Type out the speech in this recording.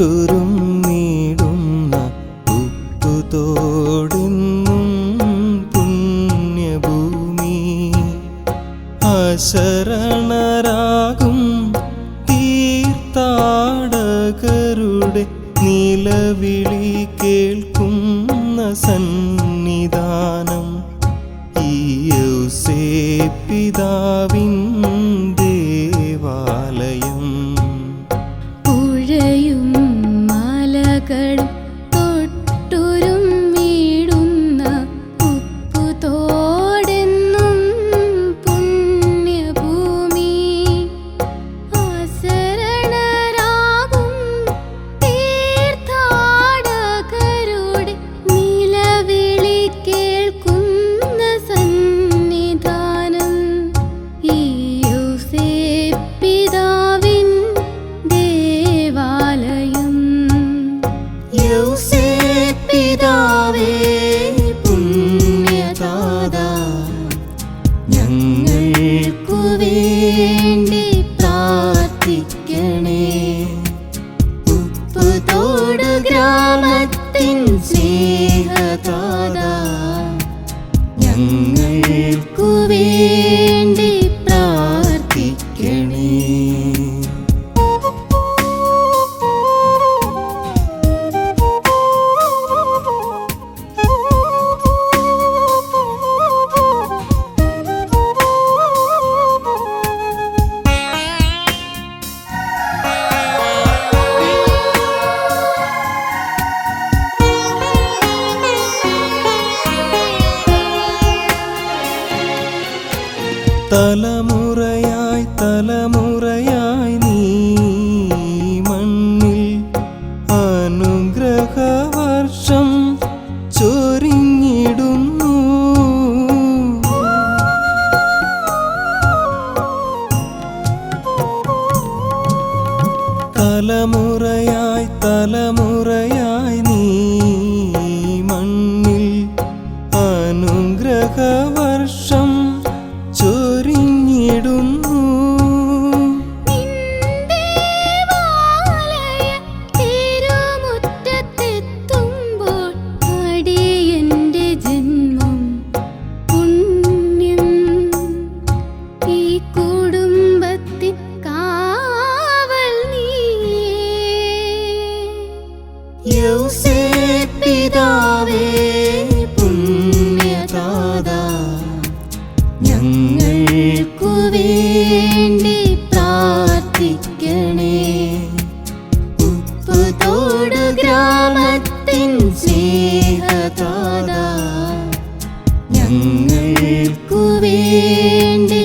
തൊട്ടുരും നീടുന്ന ഉപ്പുതോടെന്നും പുണ്യഭൂമി. അശരണരാകും തീർത്ഥാടകരുടെ നിലവിളി കേൾക്കുന്ന സന്നിധാനം. ഈ പിതാവിൻ ഗ്രാമത്തിൻ സ്നേഹദാതാ ഞങ്ങൾക്കു വേണ്ടി തലമുറയായി തലമുറയായി നീ മണ്ണിൽ അനുഗ്രഹവർഷം ചൊരിഞ്ഞിടുന്നു. തലമുറയായി തലമുറയായി നീ മണ്ണിൽ അനുഗ്രഹവർഷം ഞങ്ങൾക്കു വേണ്ടി